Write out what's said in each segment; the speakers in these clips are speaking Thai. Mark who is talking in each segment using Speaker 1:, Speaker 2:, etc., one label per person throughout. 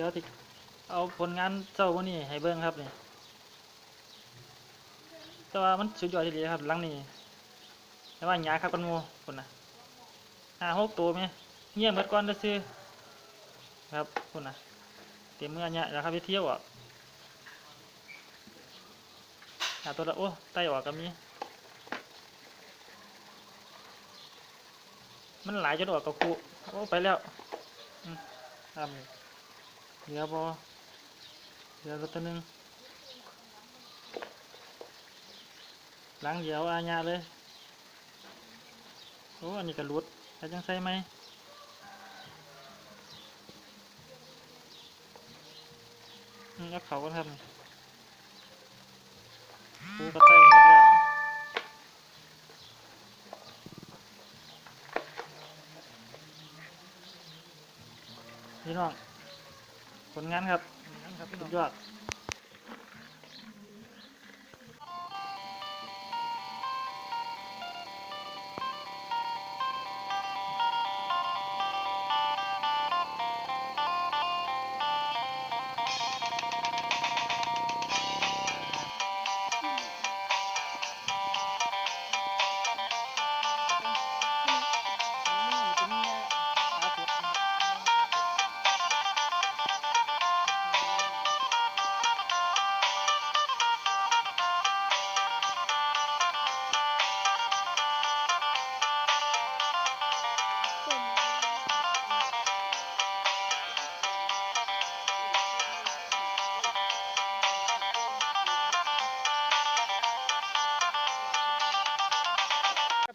Speaker 1: ดี๋ยวที่เอาผลงานเจ้าพวันนี้ให้เบิ่งครับเนี่ยแต่ว่ามันสุดยอดทีเดียวครับหลังนี้แต่ว่าหยาครับกันโมคนน่ะห้าหกตัวไหมเงียบหมดก่อนเด้ซื้อครับคนนะเต็มเมื่อเนี่ยแล้วครับไปเที่ยวอะหาตัวละโอ้ไตออกก็มีมันหลายจนออกกับครูโอ้ไปแล้วอืมทำ เหลือพอเหลือก็ตัวนึงหลังเดียวอาญาเลย โอ้ อันนี้ก็รุดแล้วจังใส่ไหมอืมแล้วเขาก็ทำปูกระต่ายหมดแล้วพี่น้อง ผลงานครับสุดยอด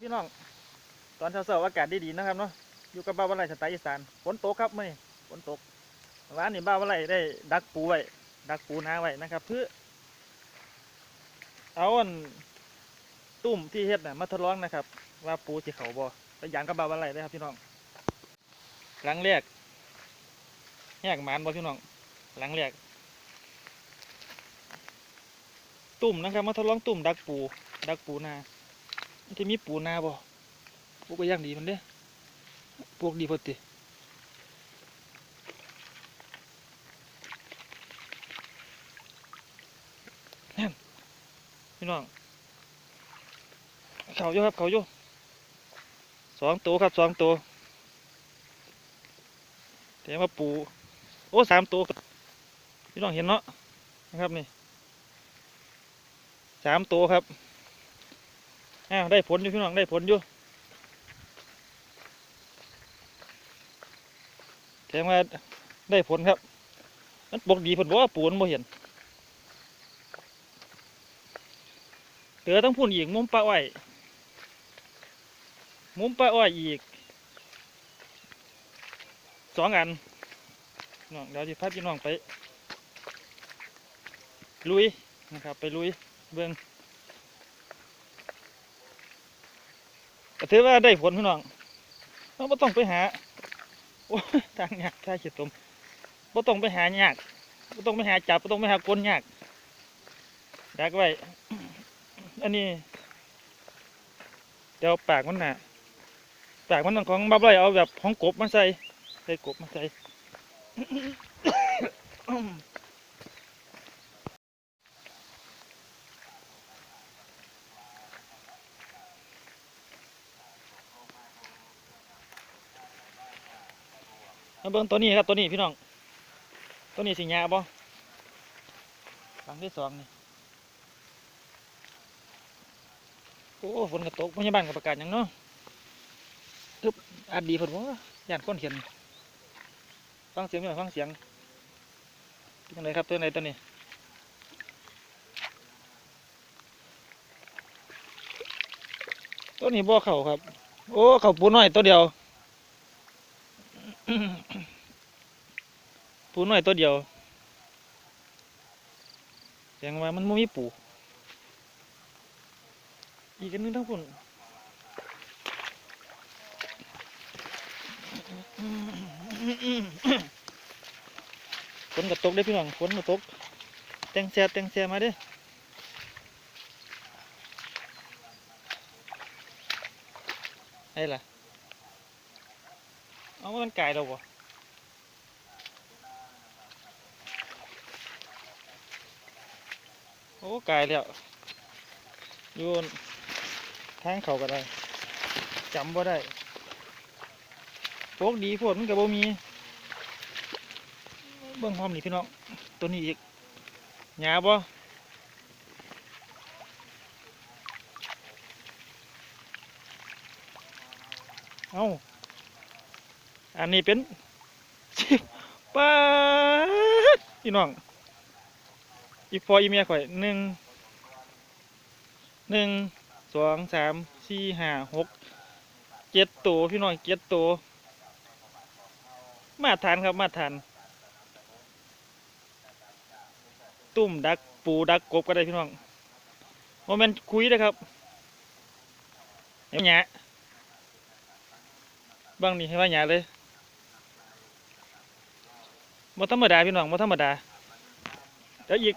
Speaker 1: พี่น้อง ตอนเช้าๆอากาศดีๆนะครับเนาะ อยู่กับบ้าววันไรสไตล์อีสาน ฝนตกครับไม่ฝนตกร้านนี้บ้าววันไรได้ดักปูไว้ ดักปูนาไว้นะครับ เพื่อเอาอันตุ่มที่เฮ็ดน่ะมาทดลองนะครับ ว่าปูสิเขาบ่ไปยางกับบ้าววันไรเลยครับพี่น้อง หลังแรกแยกหมานบ่พี่น้อง หลังแรกตุ่มนะครับ มาทดลองตุ่มดักปู ดักปูนา มันจะมีปูนาบ่พวกก็ย่างดีมันเด้พวกดีพอตินั่นพี่น้องเขาอยู่ครับเขาอยู่สองตัวครับสองตัวแต่มาปู โอ้สามตัวพี่น้องเห็นเนาะนะครับนี่สามตัวครับ อ้าวได้ผลอยู่พี่น้องได้ผลอยู่แสดงว่าได้ผลครับ มันปกดีผลบ่ว่าปูนบ่เห็นเหลือต้องพูนอีกมุมปลาอ้อยมุมปลาอ้อยอีกสองอันน้องเดี๋ยวจะพาพี่น้องไป ลุยนะครับ ไปลุยเบื้อง ก็ถือว่าได้ผลพี่น้องเราไม่ต้องไปหาโอ้ทางยากทางเขียดตมไม่ต้องไปหายากไม่ต้องไปหาจับไม่ต้องไปหากลยากดักไว้อันนี้เดี๋ยวปากมันหน่ะปากมันต้องของบับไรเอาแบบของกบมาใส่ใส่กบมาใส่ มาเบิ่งตัวนี้ครับตัวนี้พี่น้อง ตัวนี้สิหยาบ่ฟังที่สองนี่ โอ้ฝนกระตกพยาบาลกับประกาศยังเนาะทึบอัดดีฝนบ่ย่านคนเขียนฟังเสียงหน่อยฟังเสียงตัวไหนครับตัวไหนตัวนี้ตัวนี้บ่เข่าครับ โอ้เข่าปูน้อยตัวเดียว ปูน้อยตัวเดียวแสดงว่ามันไม่มีปู อีกอันนึงทั้งพุ่นฝนกระตกได้พี่น้องฝนกระตกแตงแซ่แตงแซ่มาเด้อไอ้ล่ะ เอามันไก่เราบ่โอ้ไก่แล้วโยนทางเขาก็ได้จำบ่ได้โชคดีฝนมันก็บ่มีเบื้องความนี่พี่น้องตัวนี้อีกหยาบ่เอ้า อันนี้เป็นสิปาดพี่น้อง อีพออีเมียข่อยหนึ่งหนึ่งสองสามสี่ห้าหกเจ็ดตัวพี่น้องเจ็ดตัวมาทานครับมาทาน ตุ่มดักปูดักกบก็ได้พี่น้องโมเมนต์คุยนะครับเห็นหยาบางนี่ให้ว่าหยาเลย บ่ธรรมดาพี่น้องบ่ธรรมดาเดี๋ยวอีก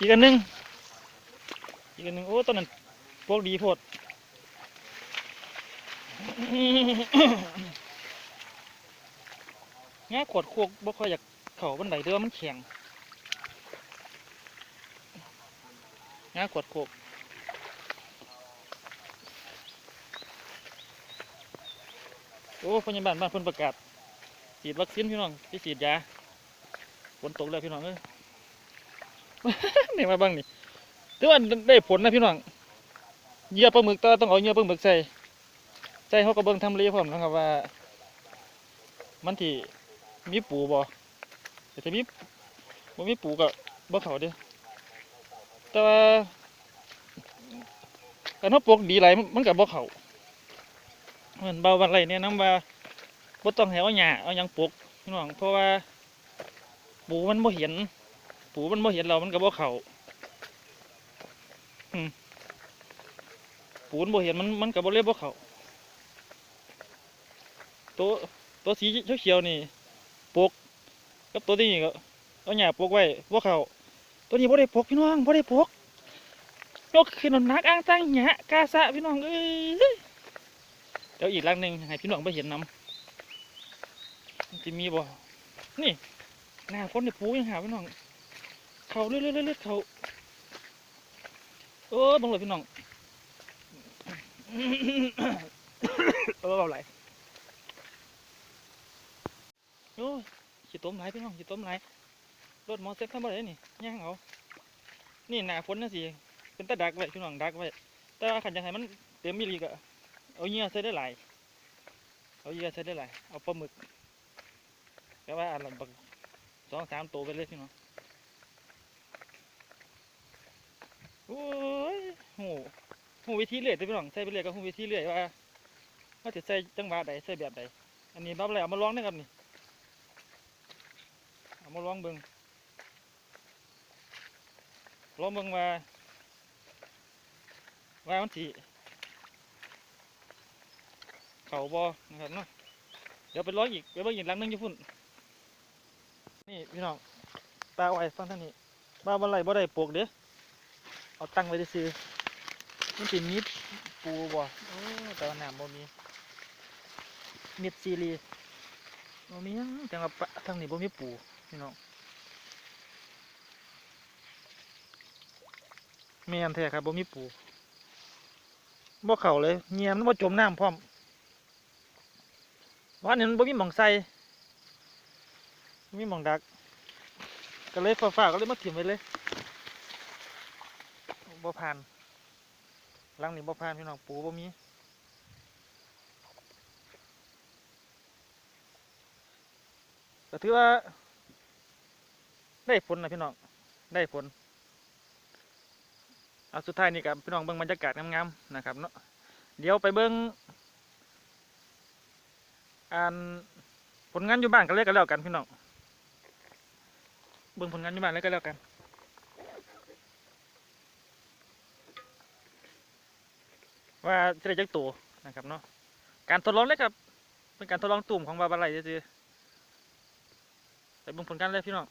Speaker 1: อีกอันนึงอีกอันนึงโอ้ต้นนั้นพวกดีโพดงาขวดโคกบ่ค่อยอยากเข่าบันไดเด้อมันแข็งงาขวดโคกโอ้พยาบาลบ้านพนประกาศ ฉีดวัคซีนพี่น้องไปฉีดยาฝนตกแล้วพี่น้องเอ้ยนี่ยมาบ้างนี่ถือว่าได้ผลนะพี่น้องเยื่อปลาหมึกต,ต้องเอาเยื่อปลาหมึกใส่ใส่เขาก็เบิ่งทำเลพร้อมนะครับว่า มันที่มีปูบ่แต่ถ้ามีบ่มีปูก็บ่เขาเด้แต่ว่าการเขาปลูกดีหลายมันมันก็บ่เขาเหมือนเบาวันไรเนี่ยนํว่า บ่ต้องให้เอาหญ้าเอาหยังปลูกพี่น้องเพราะว่า ปูมันบ่เห็น ปูมันบ่เห็นเรามันก็บ่เข้าอืมปูมันบ่เห็นมันมันก็บ่เลยบ่เข้าตัวตัวสีเขียวๆนี่ปลูกกับตัวนี้ก็เอาหญ้าปลูกไว้บ่เข้าตัวนี้บ่ได้ปลูกพี่น้องบ่ได้ปลูกยกขึ้นนักอ้างตั้งหญ้ากาซะพี่น้องเอ้ยเดี๋ยวอีกลังหนึ่งให้พี่น้องบ่เห็นนํมั นสิมีบ่ นี่หน้าฝนเนี่ยปูยังหาพี่น้อง เขาเรื่อยๆเรื่อยๆเขาเออบังเลยพี่น้องเออเอาไหลโอ้ยขี้ต้มไหลพี่น้องขี้ต้มไหลรถมอเตอร์ไซค์ทำอะไรนี่ย่างเอา นี่หน้าฝนนะสิ เป็นตะดักไว้พี่น้องดักไว้ แต่ว่าขันจะให้มันเต็มมีลีก็เอาเหยื่อใส่ได้หลาย เอาเหยื่อใส่ได้หลาย เอาปลาหมึก แต่ว่าอันละบักสองสามตัวไปเลยพี่น้องโอ้ยโหหูวิธีเลื่อยตัวพี่น้องใส่ไปเลยก็หูวิธีเลื่อยว่าว่าจะใส่จังหวะใดใส่แบบใดอันนี้บับอะไรเอามาลองนะครับนี่เอามาลองเบิ่งลองเบิ่งว่าว่ามันสีเข่าบอนะครับเนาะเดี๋ยวไปร้องอีกไปเบิ่งอีกหลังหนึงอยู่พุ่น นี่พี่น้องปลาไว้ฟังท่านนี้ปลาบะไรบ่ได้ปลูกเด้อเอาตั้งไว้ซื้อมันเป็นมิดปูบ่โอ้แต่ว่าน้ำบ่มีมิดซีรีบ่มีหยังแต่ว่าปลาทางนี้บ่มีปูพี่น้องแม่นแท้ครับบ่มีปูบ่เข้าเลยเงียมันบ่จมน้ำพร้อมวันนี้มันบ่มีหม่องใส่ มีหมองดัก ก็เลยฝ่าๆก็เลยมาถิ่มไว้เลยบ่ผ่านหลังนี้บ่ผ่านพี่น้องปูบ่มีก็ถือว่า ได้ผลนะพี่น้องได้ผลเอาสุดท้ายนี่กับพี่น้องเบิ่งบรรยากาศงามๆนะครับเนาะเดี๋ยวไปเบิ่งอ่านผลงานอยู่บ้านกันเลยกันแล้วกันพี่น้อง เบิ่งผลงานอยู่บ้านแล้วก็แล้วกันว่าจะได้จักตัวนะครับเนาะการทดลองเลยครับเป็นการทดลองตุ่มของบาบาไลซื่อๆไปเบิ่งผลงานเลยพี่น้อง